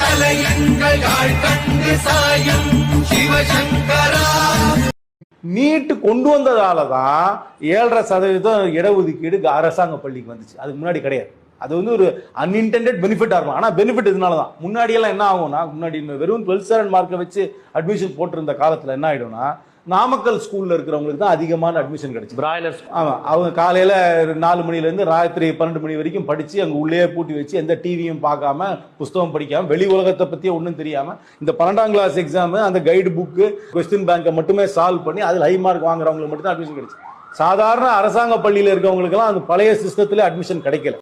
தலையங்கள் யாழ் கண்டு சாயம். சிவசங்கரா. நீட்டு கொண்டு வந்ததால தான் ஏழரை சதவீதம் இடஒதுக்கீடு அரசாங்க பள்ளிக்கு வந்துச்சு. அதுக்கு முன்னாடி கிடையாது. அது வந்து ஒரு அன்இன்டென்டட் பெனிஃபிட்டாக இருக்கும். ஆனால் பெனிஃபிட் இதனால தான் முன்னாடியெல்லாம் என்ன ஆகும்னா முன்னாடி வெறும் டுவெல்த் ஸ்டாண்டர்ட் மார்க்கை வச்சு அட்மிஷன் போட்டிருந்த காலத்தில் என்ன ஆகிடும்னா நாமக்கல் ஸ்கூலில் இருக்கிறவங்களுக்கு தான் அதிகமான அட்மிஷன் கிடைச்சு பிராய்லர் ஆமாம் அவங்க காலையில் நாலு மணிலேருந்து ராத்திரி பன்னெண்டு மணி வரைக்கும் படித்து அங்கே உள்ளே பூட்டி வச்சு எந்த டிவியும் பார்க்காம புஸ்தகம் படிக்காம வெளி உலகத்தை பற்றி ஒன்றும் தெரியாமல் இந்த பன்னெண்டாம் கிளாஸ் எக்ஸாமு அந்த கைடு புக்கு கொஸ்டின் பேங்கை மட்டுமே சால்வ் பண்ணி அதில் ஹை மார்க் வாங்குறவங்களுக்கு மட்டும் தான் அட்மிஷன் கிடைச்சு சாதாரண அரசாங்க பள்ளியில் இருக்கவங்களுக்கெல்லாம் அந்த பழைய சிஸ்டத்தில் அட்மிஷன் கிடைக்கல.